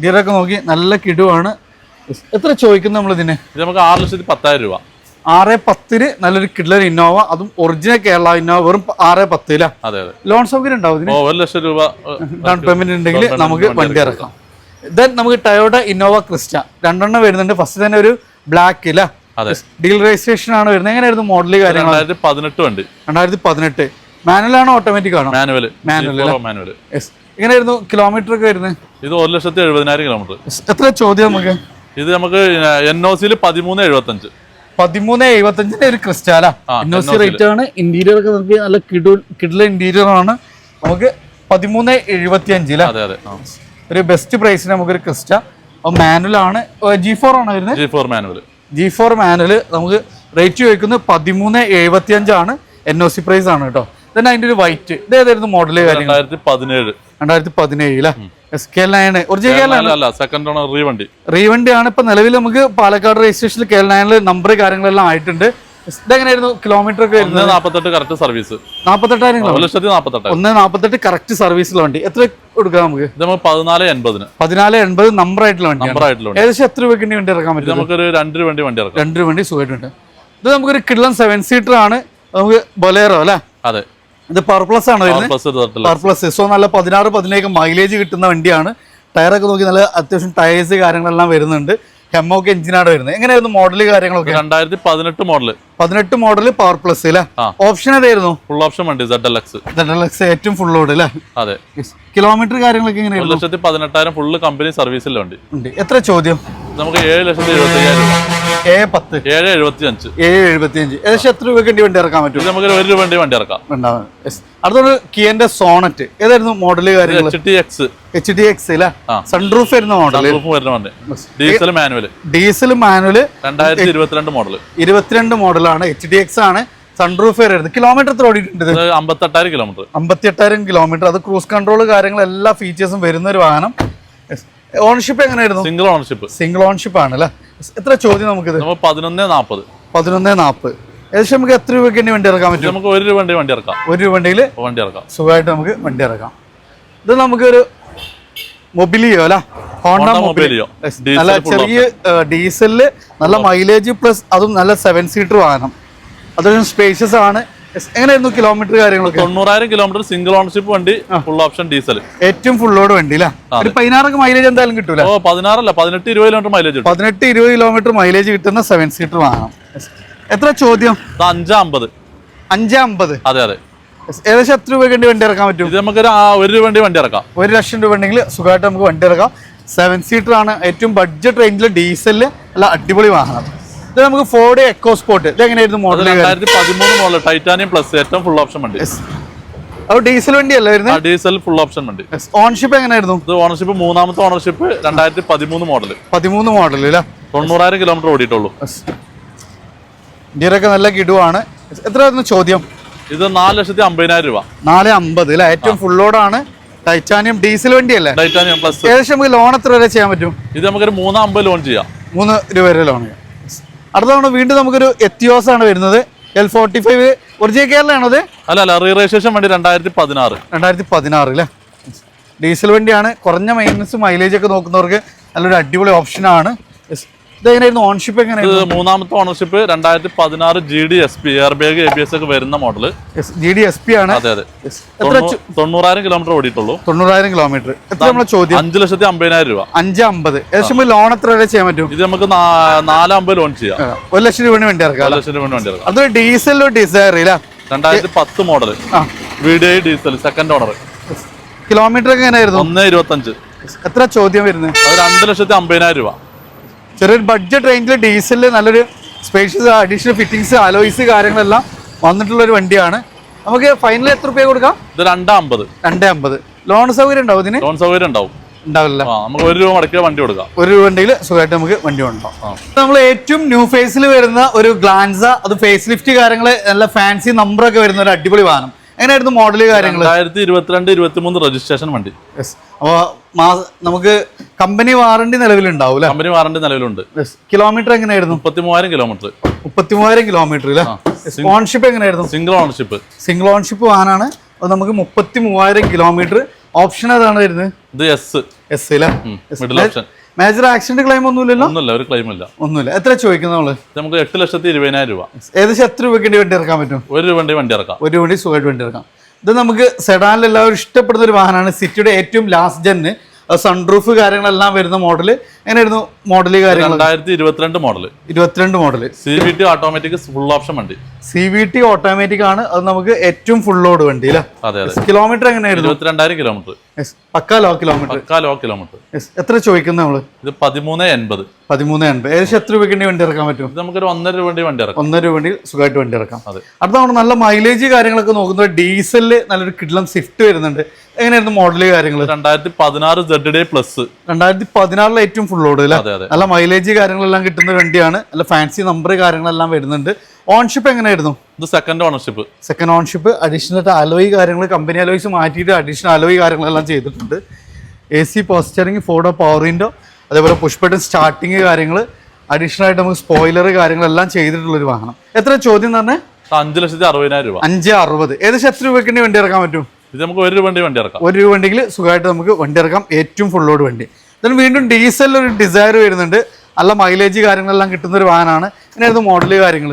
Speaker 1: ഗിയറൊക്കെ നോക്കി നല്ല കിടുവാണ്. എത്ര ചോദിക്കുന്നു നമ്മൾ ഇതിന്?
Speaker 2: ഇത് നമുക്ക് ആറ് ലക്ഷത്തി പത്തായിരം രൂപ.
Speaker 1: ആറ് പത്തിന് നല്ലൊരു കിഡ്ലർ ഇന്നോവ അതും ഒറിജിനൽ കേരള ഇന്നോവ വെറും ആറ്
Speaker 2: പത്തില.
Speaker 1: ലോൺ സൗകര്യം ഉണ്ടാവും
Speaker 2: ഒരു ലക്ഷം രൂപ [laughs]
Speaker 1: ഡൗൺ പേയ്മെന്റ് ഉണ്ടെങ്കിൽ നമുക്ക്
Speaker 2: വണ്ടി
Speaker 1: ഇറക്കാം. ദെൻ നമുക്ക് ടയോട്ട ഇന്നോവ ക്രിസ്റ്റ രണ്ടെണ്ണം വരുന്നുണ്ട്. ഫസ്റ്റ് തന്നെ ഒരു ബ്ലാക്ക് ഇല്ല ഡീൽ രജിസ്ട്രേഷൻ ആണ് വരുന്നത്. എങ്ങനെയായിരുന്നു മോഡൽ കാര്യങ്ങൾ
Speaker 2: പതിനെട്ട് വണ്ടി.
Speaker 1: രണ്ടായിരത്തി പതിനെട്ട് മാനുവൽ ആണോ? ഓട്ടോമാറ്റിക് ആണോ
Speaker 2: മാനുവൽ മാനുവൽ
Speaker 1: യെസ് എങ്ങനെയായിരുന്നു കിലോമീറ്റർ ഒക്കെ വരുന്നത്?
Speaker 2: ഇത് ഒരു ലക്ഷത്തി എഴുപതിനായിരം കിലോമീറ്റർ
Speaker 1: എത്ര ചോദ്യം നമുക്ക്?
Speaker 2: ഇത് നമുക്ക് എൻ ഒ സിയിൽ പതിമൂന്ന് എഴുപത്തഞ്ച്.
Speaker 1: പതിമൂന്ന് എഴുപത്തഞ്ചിന്റെ ഒരു ക്രിസ്റ്റാല
Speaker 2: ആ,
Speaker 1: N O C
Speaker 2: NOC
Speaker 1: rate ആണ്. ഇന്റീരിയർ ഒക്കെ നമുക്ക് നല്ല കിടു കിടില ഇന്റീരിയർ ആണ്. നമുക്ക് പതിമൂന്ന് എഴുപത്തി അഞ്ചില ഒരു ബെസ്റ്റ് പ്രൈസിന് നമുക്കൊരു ക്രിസ്റ്റ മാനുവൽ ആണ്. ജി ഫോർ ആണ് വരുന്നത്?
Speaker 2: G four manual
Speaker 1: G four manual നമുക്ക് റേറ്റ് ചോദിക്കുന്നത് പതിമൂന്ന് എഴുപത്തി അഞ്ചാണ് എൻ ഒ സി പ്രൈസ് ആണ് കേട്ടോ. Then അതിന്റെ ഒരു വൈറ്റ് ഇത് ഏതായിരുന്നു മോഡൽ കാര്യങ്ങൾ
Speaker 2: പതിനേഴ്.
Speaker 1: രണ്ടായിരത്തി പതിനേഴിലെ S K L nine original
Speaker 2: second owner റീവണ്ടി
Speaker 1: റീവണ്ടി ആണ്? ഇപ്പൊ നിലവിൽ നമുക്ക് പാലക്കാട് രജിസ്ട്രേഷനിൽ കെ എൽ നയനിൽ നമ്പർ കാര്യങ്ങളെല്ലാം ആയിട്ടുണ്ട്. ഇതെങ്ങനെയായിരുന്നു? കിലോമീറ്റർ ഒക്കെ
Speaker 2: കറക്റ്റ് സർവീസ്
Speaker 1: ഒന്ന് കറക്റ്റ് വണ്ടി. എത്ര കൊടുക്കാം നമുക്ക്?
Speaker 2: നമുക്ക് പതിനാല് എൺപതിന്.
Speaker 1: പതിനാല് എൺപത് നമ്പർ ആയിട്ടുള്ള വണ്ടി
Speaker 2: നമ്പർ ആയിട്ടുള്ള
Speaker 1: ഏകദേശം എത്ര രൂപയ്ക്ക് വണ്ടി ഇറക്കാൻ പറ്റും?
Speaker 2: നമുക്കൊരു രണ്ട് രൂപ വണ്ടി വണ്ടി ഇറക്കാം.
Speaker 1: രണ്ട് രൂപ വണ്ടി സുഖമായിട്ടുണ്ട്. ഇത് നമുക്കൊരു കിഡ്ലൻ സെവൻ സീറ്റർ ആണ്. നമുക്ക് ബൊലേറോ അല്ലേ?
Speaker 2: അതെ.
Speaker 1: ഇത് പർപ്ലസ് ആണ് പർപ്ലസ് സോ നല്ല പതിനാറ് പതിനേഴ് മൈലേജ് കിട്ടുന്ന വണ്ടിയാണ്. ടയറൊക്കെ നോക്കി നല്ല അത്യാവശ്യം ടയേഴ്സ് കാര്യങ്ങളെല്ലാം വരുന്നുണ്ട്. ഹെമ്മോക്ക് എഞ്ചിനാണ് വരുന്നത്. എങ്ങനെയായിരുന്നു മോഡൽ കാര്യങ്ങളൊക്കെ?
Speaker 2: രണ്ടായിരത്തി പതിനെട്ട് മോഡൽ
Speaker 1: പതിനെട്ട് മോഡൽ പവർ പ്ലസ് അല്ലേ. ഓപ്ഷൻ ഏതായിരുന്നു?
Speaker 2: ഫുൾ ഓപ്ഷൻ വണ്ടി
Speaker 1: ഏറ്റവും ഫുൾ ലോഡ് അല്ലേ
Speaker 2: അതെ.
Speaker 1: കിലോമീറ്റർ കാര്യങ്ങളൊക്കെ
Speaker 2: ഒരു
Speaker 1: എങ്ങനെയായിരുന്നു
Speaker 2: ലക്ഷത്തി പതിനെട്ടായിരം ഫുള്ള് കമ്പനി
Speaker 1: സർവീസിലുണ്ട് എത്ര ചോദ്യം?
Speaker 2: നമുക്ക് ഏഴ് ലക്ഷത്തി എഴുപത്തി അയ്യായിരം രൂപ.
Speaker 1: എ പത്ത്.
Speaker 2: ഏഴ് എഴുപത്തി അഞ്ച്
Speaker 1: ഏഴ് എഴുപത്തി അഞ്ച് ഏകദേശം എത്ര രൂപയ്ക്ക് വേണ്ടി ഇറക്കാൻ പറ്റും?
Speaker 2: നമുക്ക് ഒരു രൂപ വണ്ടി ഇറക്കാം.
Speaker 1: അടുത്തൊരു കിയന്റെ സോണറ്റ് ഏതായിരുന്നു മോഡൽ കാര്യങ്ങൾ
Speaker 2: H T X
Speaker 1: H D X sunroof വരുന്ന മോഡൽ
Speaker 2: വരുന്ന വണ്ടി. ഡീസൽ മാനുവൽ
Speaker 1: ഡീസൽ മാനുവൽ
Speaker 2: രണ്ടായിരത്തി ഇരുപത്തിരണ്ട് മോഡൽ
Speaker 1: ഇരുപത്തിരണ്ട് മോഡലാണ് എച്ച് ഡി എക്സ് ആണ്. സൺറൂഫ് വരുന്നത് കിലോമീറ്റർ എത്ര ഓടിയിട്ടുണ്ട് അമ്പത്തി
Speaker 2: എട്ടായിരം അമ്പത്തെട്ടായിരം കിലോമീറ്റർ
Speaker 1: അമ്പത്തി എട്ടായിരം കിലോമീറ്റർ അത് ക്രൂസ് കൺട്രോൾ കാര്യങ്ങൾ എല്ലാ ഫീച്ചേഴ്സും വരുന്ന ഒരു വാഹനം. ഓണർഷിപ്പ് എങ്ങനെയായിരുന്നു?
Speaker 2: സിംഗിൾ ഓണർഷിപ്പ്
Speaker 1: സിംഗിൾ ഓണർഷിപ്പ് ആണ് അല്ലേ? എത്ര ചോദ്യം നമുക്കിത്?
Speaker 2: നമ്മൾ പതിനൊന്ന് നാൽപ്പത്
Speaker 1: പതിനൊന്ന് നാൽപ്പത് ഏകദേശം നമുക്ക് എത്ര രൂപയ്ക്ക് തന്നെ വണ്ടി ഇറക്കാൻ പറ്റും?
Speaker 2: നമുക്ക് ഒരു രൂപ വണ്ടി ഇറക്കാം.
Speaker 1: ഒരു രൂപ വണ്ടിയിൽ
Speaker 2: വണ്ടി ഇറക്കാം.
Speaker 1: സുഖമായിട്ട് നമുക്ക് വണ്ടി ഇറക്കാം. ഇത് നമുക്കൊരു മൊബിലിയോ അല്ല? Honda Mobilio. നല്ല ചെറിയ ഡീസലിൽ നല്ല മൈലേജ് പ്ലസ് അതും നല്ല സെവൻ സീറ്റർ വാഹനം. അതൊരു സ്പേഷ്യസ് ആണ്. എങ്ങനെയായിരുന്നു കിലോമീറ്റർ കാര്യങ്ങളൊക്കെ?
Speaker 2: തൊണ്ണൂറായിരം കിലോമീറ്റർ സിംഗിൾ ഓണർഷിപ്പ് വണ്ടി ഫുൾ ഓപ്ഷൻ ഡീസൽ
Speaker 1: ഏറ്റവും ഫുൾ ലോഡ് വണ്ടി അല്ലേ? ഒരു പതിനാറൊക്കെ മൈലേജ് എന്തായാലും കിട്ടൂല?
Speaker 2: ഓ പതിനാറല്ല. പതിനെട്ട് ഇരുപത് കിലോമീറ്റർ മൈലേജ്
Speaker 1: പതിനെട്ട് ഇരുപത് കിലോമീറ്റർ മൈലേജ് കിട്ടുന്ന സെവൻ സീറ്റർ വാഹനം. എത്ര ചോദ്യം?
Speaker 2: അഞ്ച് അമ്പത്.
Speaker 1: അഞ്ച് അമ്പത്.
Speaker 2: അതെ അതെ.
Speaker 1: ഏകദേശം എത്ര രൂപയ്ക്ക് വേണ്ടി വണ്ടി ഇറക്കാൻ പറ്റും?
Speaker 2: ഇത് നമുക്ക് ഒരു രൂപ വണ്ടി വണ്ടി ഇറക്കാം.
Speaker 1: ഒരു ലക്ഷം രൂപ ഉണ്ടെങ്കിൽ സുഖമായിട്ട് നമുക്ക് വണ്ടി ഇറക്കാം. സെവൻ സീറ്റർ ആണ് ഏറ്റവും ബഡ്ജറ്റ് റേഞ്ചിൽ ഡീസലിൽ അല്ല അടിപൊളി വാഹനം. ഇത് നമുക്ക് ഫോർഡ് എക്കോ സ്പോർട്ട് ഇത് എങ്ങനെയായിരുന്നു മോഡൽ
Speaker 2: രണ്ടായിരത്തി പതിമൂന്ന് മോഡൽ ടൈറ്റാനിയം പ്ലസ് ഏറ്റവും ഫുൾ ഓപ്ഷൻ വണ്ടി.
Speaker 1: അത് ഡീസൽ വണ്ടി അല്ലേ
Speaker 2: ആ
Speaker 1: വരുന്നത്
Speaker 2: ഡീസൽ ഫുൾ ഓപ്ഷൻ വണ്ടി
Speaker 1: ഓണർഷിപ്പ് എങ്ങനെയായിരുന്നു?
Speaker 2: ഇത് ഓണർഷിപ്പ് മൂന്നാമത്തെ ഓണർഷിപ്പ് രണ്ടായിരത്തി പതിമൂന്ന് മോഡൽ
Speaker 1: പതിമൂന്ന് മോഡൽ അല്ലേ
Speaker 2: തൊണ്ണൂറായിരം കിലോമീറ്റർ ഓടിയിട്ടുള്ളൂ.
Speaker 1: ഇന്ത്യയിലൊക്കെ നല്ല കിടുവാണ്. എത്രയായിരുന്നു ചോദ്യം?
Speaker 2: ഇത് നാല് ലക്ഷത്തി അമ്പതിനായിരം രൂപ.
Speaker 1: നാല് അമ്പത് അല്ലെ ഏറ്റവും ഫുൾ ലോഡാണ് ടൈറ്റാനിയം ഡീസൽ വണ്ടി അല്ലേ
Speaker 2: ടൈറ്റാനിയം പ്ലസ്
Speaker 1: ഏകദേശം നമുക്ക് ലോൺ എത്ര വരെ ചെയ്യാൻ പറ്റും?
Speaker 2: ഇത് നമുക്കൊരു മൂന്ന് അമ്പത് ലോൺ ചെയ്യാം.
Speaker 1: മൂന്ന് രൂപ വരെ ലോൺ അടുത്ത തവണ വീണ്ടും നമുക്കൊരു എത്തിയോസ് ആണ് വരുന്നത്. എൽ ഫോർട്ടി ഫൈവ് ഒറിജിനൽ കേരളയാണത്
Speaker 2: അല്ല അല്ല റീ രജിസ്ട്രേഷൻ വണ്ടി രണ്ടായിരത്തി പതിനാറ്.
Speaker 1: രണ്ടായിരത്തി പതിനാറ് അല്ലേ ഡീസൽ വണ്ടിയാണ്. കുറഞ്ഞ മെയിന്റനൻസ് മൈലേജ് ഒക്കെ നോക്കുന്നവർക്ക് നല്ലൊരു അടിപൊളി ഓപ്ഷനാണ് ഇത് എങ്ങനെയായിരുന്നു? ഓൺഷിപ്പ് എങ്ങനെ
Speaker 2: മൂന്നാമത്തെ ഓണർഷിപ്പ് രണ്ടായിരത്തി പതിനാറ് G D S P airbag A B S ഒക്കെ വരുന്ന model
Speaker 1: G D S P ആണ്.
Speaker 2: അതെ അതെ. തൊണ്ണൂറായിരം കിലോമീറ്റർ ഓടിയിട്ടുള്ളൂ.
Speaker 1: തൊണ്ണൂറായിരം കിലോമീറ്റർ എത്ര നമ്മളെ ചോദ്യം?
Speaker 2: അഞ്ച് ലക്ഷത്തി അമ്പതിനായിരം രൂപ.
Speaker 1: അഞ്ച് അമ്പത്. ഏകദേശം ലോൺ എത്ര വരെ ചെയ്യാൻ പറ്റും?
Speaker 2: ഇത് നമുക്ക് നാ- നാല് അമ്പത് ലോൺ ചെയ്യാം
Speaker 1: ഒരു ലക്ഷം രൂപ വേണ്ടി ഇറക്കാം
Speaker 2: ഒരു ലക്ഷം രൂപ വേണ്ടി ഇറക്കാം.
Speaker 1: അതൊരു ഡീസലോ ഡീസൽ അറിയില്ല
Speaker 2: രണ്ടായിരത്തി പത്ത് model video diesel second owner
Speaker 1: kilometre ഒക്കെ എങ്ങനെയായിരുന്നു?
Speaker 2: ഒന്ന് ഇരുപത്തഞ്ച്.
Speaker 1: എത്ര ചോദ്യം വരുന്നത്?
Speaker 2: അത് രണ്ട് ലക്ഷത്തി അമ്പതിനായിരം രൂപ.
Speaker 1: ചെറിയൊരു ബഡ്ജറ്റ് റേഞ്ചിൽ ഡീസലിൽ നല്ലൊരു സ്പേഷ്യസ് അഡീഷണൽ ഫിറ്റിങ്സ് അലോയ്സ് കാര്യങ്ങളെല്ലാം വന്നിട്ടുള്ള ഒരു വണ്ടിയാണ്. നമുക്ക് ഫൈനൽ എത്ര രൂപ കൊടുക്കാം?
Speaker 2: ഇത് രണ്ട് അമ്പത്
Speaker 1: രണ്ടേ അമ്പത് ലോൺ സൗകര്യം ഉണ്ടാവും ഇതിന്?
Speaker 2: ലോൺ സൗകര്യം ഉണ്ടാവും.
Speaker 1: ഉണ്ടാവില്ല
Speaker 2: നമുക്ക് ഒരു രൂപ മടക്കിയ വണ്ടി കൊടുക്കാം.
Speaker 1: ഒരു രൂപ ഉണ്ടെങ്കിൽ സുഖമായിട്ട് നമുക്ക് വണ്ടി ഉണ്ടാവും. നമ്മൾ ഏറ്റവും ന്യൂ ഫേസിൽ വരുന്ന ഒരു ഗ്ലാൻസ അത് ഫേസ് ലിഫ്റ്റ് കാര്യങ്ങൾ നല്ല ഫാൻസി നമ്പർ ഒക്കെ വരുന്ന ഒരു അടിപൊളി വാഹനം. എങ്ങനെയായിരുന്നു മോഡൽ കാര്യങ്ങൾ
Speaker 2: രണ്ടായിരത്തി ഇരുപത്തിരണ്ട് ഇരുപത്തി മൂന്ന് രജിസ്ട്രേഷൻ വണ്ടി
Speaker 1: അപ്പോൾ നമുക്ക് കമ്പനി വാറണ്ടി നിലവിലുണ്ടാവും
Speaker 2: കമ്പനി വാറണ്ടി നിലവിലുണ്ട്.
Speaker 1: കിലോമീറ്റർ എങ്ങനെയായിരുന്നു?
Speaker 2: മുപ്പത്തി മൂവായിരം കിലോമീറ്റർ
Speaker 1: മുപ്പത്തി മൂവായിരം കിലോമീറ്റർ ഓൺഷിപ്പ് എങ്ങനെയായിരുന്നു?
Speaker 2: സിംഗിൾ ഓണർഷിപ്പ്
Speaker 1: സിംഗിൾ ഓൺഷിപ്പ് വാനാണ്. അത് നമുക്ക് മുപ്പത്തി മൂവായിരം കിലോമീറ്റർ ഓപ്ഷൻ ഏതാണ് വരുന്നത്?
Speaker 2: ഇത് S
Speaker 1: S
Speaker 2: middle option
Speaker 1: major accident claim ഒന്നുമില്ലല്ലോ?
Speaker 2: ഒന്നുമില്ല ഒരു ക്ലെയിം ഇല്ല.
Speaker 1: ഒന്നുമില്ല. എത്ര ചോദിക്കുന്നത്
Speaker 2: നമ്മൾ? നമുക്ക് എട്ട് ലക്ഷത്തി ഇരുപതിനായിരം രൂപ.
Speaker 1: ഏകദേശം എത്ര രൂപയ്ക്ക് വണ്ടി ഇറക്കാൻ പറ്റും?
Speaker 2: ഒരു രൂപ വണ്ടി വണ്ടി ഇറക്കാം.
Speaker 1: ഒരു വണ്ടി സുഖമായിട്ട് വണ്ടി ഇറക്കാം. ഇത് നമുക്ക് സെഡാനിൽ എല്ലാവരും ഇഷ്ടപ്പെടുന്ന ഒരു വാഹനമാണ് സിറ്റിയുടെ ഏറ്റവും ലാസ്റ്റ് ജെന്ന് സൺറൂഫ് കാര്യങ്ങളെല്ലാം വരുന്ന മോഡൽ എങ്ങനെയായിരുന്നു മോഡൽ കാര്യങ്ങൾ
Speaker 2: രണ്ടായിരത്തി ഇരുപത്തിരണ്ട് മോഡൽ
Speaker 1: ഇരുപത്തിരണ്ട് model
Speaker 2: C V T automatic full option വണ്ടി.
Speaker 1: സി വി ടി ഓട്ടോമാറ്റിക് ആണ്. അത് നമുക്ക് ഏറ്റവും ഫുൾ ലോഡ് വണ്ടി അല്ലേ?
Speaker 2: അതെ അതെ.
Speaker 1: കിലോമീറ്റർ എങ്ങനെയായിരുന്നു?
Speaker 2: ഇരുപത്തിരണ്ടായിരം കിലോമീറ്റർ.
Speaker 1: പക്കാ ലോ കിലോമീറ്റർ
Speaker 2: പക്കാ ലോ കിലോമീറ്റർ
Speaker 1: എത്ര ചോദിക്കുന്നത് നമ്മൾ?
Speaker 2: ഇത് പതിമൂന്ന് എൺപത്.
Speaker 1: പതിമൂന്ന് എൺപത്. ഏകദേശം എത്ര രൂപയ്ക്ക് വണ്ടി ഇറക്കാൻ പറ്റും?
Speaker 2: ഇത് നമുക്കൊരു ഒന്നര രൂപ വണ്ടി ഇറക്കാം.
Speaker 1: ഒന്നര രൂപ വണ്ടി സുഖമായിട്ട് വണ്ടി ഇറക്കാം.
Speaker 2: അതെ.
Speaker 1: അടുത്ത നമ്മൾ നല്ല മൈലേജ് കാര്യങ്ങളൊക്കെ നോക്കുന്നത് ഡീസലിൽ നല്ലൊരു കിഡ്ലം സ്വിഫ്റ്റ് വരുന്നുണ്ട്. എങ്ങനെയായിരുന്നു മോഡൽ കാര്യങ്ങൾ
Speaker 2: രണ്ടായിരത്തി പതിനാറ് സെഡ് ഡേ പ്ലസ്
Speaker 1: രണ്ടായിരത്തി പതിനാറിലെ ഏറ്റവും ഫുൾ ഓടുക അല്ലേ നല്ല മൈലേജ് കാര്യങ്ങളെല്ലാം കിട്ടുന്ന വണ്ടിയാണ്. നല്ല ഫാൻസി നമ്പർ കാര്യങ്ങളെല്ലാം വരുന്നുണ്ട്. ഓൺഷിപ്പ് എങ്ങനെയായിരുന്നു?
Speaker 2: ഇത് second ownership
Speaker 1: second ownership additional alloy alloy കാര്യങ്ങൾ കമ്പനി അലോയിസ് മാറ്റിയിട്ട് അഡീഷണൽ അലോയി കാര്യങ്ങളെല്ലാം ചെയ്തിട്ടുണ്ട്. A C power steering four door power window അതേപോലെ പുഷ്പട്ടൻ സ്റ്റാർട്ടിങ് കാര്യങ്ങൾ അഡീഷണൽ ആയിട്ട് നമുക്ക് സ്പോയിലർ കാര്യങ്ങളെല്ലാം ചെയ്തിട്ടുള്ളൊരു വാഹനം. എത്ര ചോദ്യം എന്ന് പറഞ്ഞാൽ?
Speaker 2: അഞ്ച് ലക്ഷത്തി അറുപതിനായിരം രൂപ.
Speaker 1: അഞ്ച് അറുപത്. ഏകദേശം എത്ര രൂപയ്ക്ക് വണ്ടി ഇറക്കാൻ പറ്റും?
Speaker 2: ഇത് നമുക്ക് ഒരു രൂപ വണ്ടി വണ്ടി ഇറക്കാം.
Speaker 1: ഒരു രൂപ ഉണ്ടെങ്കിൽ സുഖമായിട്ട് നമുക്ക് വണ്ടി ഇറക്കാം. ഏറ്റവും ഫുൾ ലോഡ് വണ്ടി. then വീണ്ടും ഡീസലിൽ ഒരു ഡിസയർ വരുന്നുണ്ട്. നല്ല മൈലേജ് കാര്യങ്ങളെല്ലാം കിട്ടുന്ന ഒരു വാഹനമാണ്. എങ്ങനെയായിരുന്നു മോഡൽ കാര്യങ്ങൾ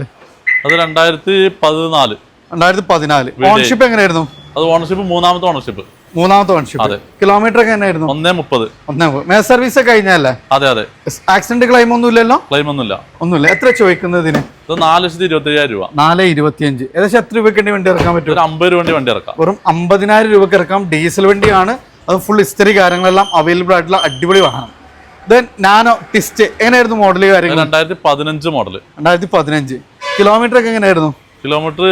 Speaker 2: അത് രണ്ടായിരത്തി പതിനാല്
Speaker 1: രണ്ടായിരത്തി പതിനാല് ഓണർഷിപ്പ് എങ്ങനെയായിരുന്നു?
Speaker 2: അത് ഓണർഷിപ്പ് മൂന്നാമത്തെ ഓണർഷിപ്പ്
Speaker 1: മൂന്നാമത്തെ ഓണർഷിപ്പ് കിലോമീറ്റർ ഒക്കെ എങ്ങനെയായിരുന്നു?
Speaker 2: ഒന്നേ മുപ്പത്.
Speaker 1: ഒന്നേ മേ സർവീസ് ഒക്കെ കഴിഞ്ഞല്ലേ?
Speaker 2: അതെ അതെ.
Speaker 1: ആക്സിഡന്റ് ക്ലെയിം ഒന്നും ഇല്ലല്ലോ
Speaker 2: ക്ലെയിം ഒന്നുമില്ല.
Speaker 1: ഒന്നുമില്ല. എത്ര ചോദിക്കുന്നതിന്
Speaker 2: ഇത് നാല് ലക്ഷത്തി ഇരുപത്തി അയ്യായിരം രൂപ.
Speaker 1: നാല് ഇരുപത്തിയഞ്ച്. ഏകദേശം എത്ര രൂപയ്ക്ക് വണ്ടി ഇറക്കാൻ പറ്റും?
Speaker 2: ഒരു അമ്പത് രൂപ വണ്ടി വണ്ടി ഇറക്കാം.
Speaker 1: വെറും അമ്പതിനായിരം രൂപയ്ക്ക് ഇറക്കാം. ഡീസൽ വണ്ടിയാണ്. അത് ഫുൾ ഹിസ്റ്ററി കാര്യങ്ങളെല്ലാം അവൈലബിൾ ആയിട്ടുള്ള അടിപൊളി വാഹനം. ദെൻ നാനോ ടിസ്റ്റ് എങ്ങനെയായിരുന്നു മോഡൽ കാര്യങ്ങൾ
Speaker 2: രണ്ടായിരത്തി പതിനഞ്ച് മോഡൽ
Speaker 1: രണ്ടായിരത്തി പതിനഞ്ച് കിലോമീറ്റർ ഒക്കെ എങ്ങനെയായിരുന്നു?
Speaker 2: കിലോമീറ്റർ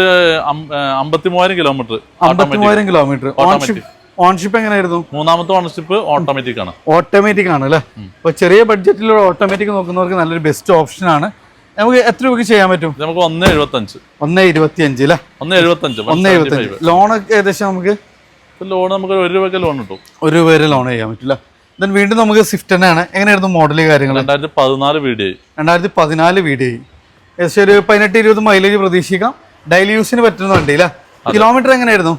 Speaker 2: അമ്പത്തി മൂവായിരം കിലോമീറ്റർ
Speaker 1: അമ്പത്തി മൂവായിരം കിലോമീറ്റർ. ഓൺഷിപ്പ് ഓൺഷിപ്പ് എങ്ങനെയായിരുന്നു?
Speaker 2: മൂന്നാമത്തെ ഓൺഷിപ്പ് ഓട്ടോമാറ്റിക് ആണ്.
Speaker 1: ഓട്ടോമാറ്റിക് ആണ് അല്ലേ? അപ്പോൾ ചെറിയ ബഡ്ജറ്റിൽ ഓട്ടോമാറ്റിക് നോക്കുന്നവർക്ക് നല്ലൊരു ബെസ്റ്റ് ഓപ്ഷൻ ആണ്. നമുക്ക് എത്ര രൂപയ്ക്ക് ചെയ്യാൻ പറ്റും?
Speaker 2: നമുക്ക് ഒന്ന് എഴുപത്തഞ്ച്.
Speaker 1: ഒന്ന് ഇരുപത്തി അഞ്ച് അല്ലേ?
Speaker 2: ഒന്ന് എഴുപത്തഞ്ച്
Speaker 1: ഒന്ന് എഴുപത്തഞ്ച്. ലോൺ ഏകദേശം നമുക്ക്
Speaker 2: ലോൺ നമുക്ക് ഒരു രൂപയ്ക്ക് ലോൺ കിട്ടും.
Speaker 1: ഒരു രൂപ വരെ ലോൺ ചെയ്യാൻ പറ്റില്ല ദെൻ വീണ്ടും നമുക്ക് സ്വിഫ്റ്റ് തന്നെയാണ്. എങ്ങനെയായിരുന്നു മോഡൽ കാര്യങ്ങൾ
Speaker 2: രണ്ടായിരത്തി പതിനാല് വീഡിയോ
Speaker 1: രണ്ടായിരത്തി പതിനാല് വീഡിയോ ഏകദേശം ഒരു പതിനെട്ട് ഇരുപത് മൈലേജ് പ്രതീക്ഷിക്കാം. ഡെയിലി യൂസിന് പറ്റുന്ന വണ്ടി അല്ലേ? കിലോമീറ്റർ എങ്ങനെയായിരുന്നു?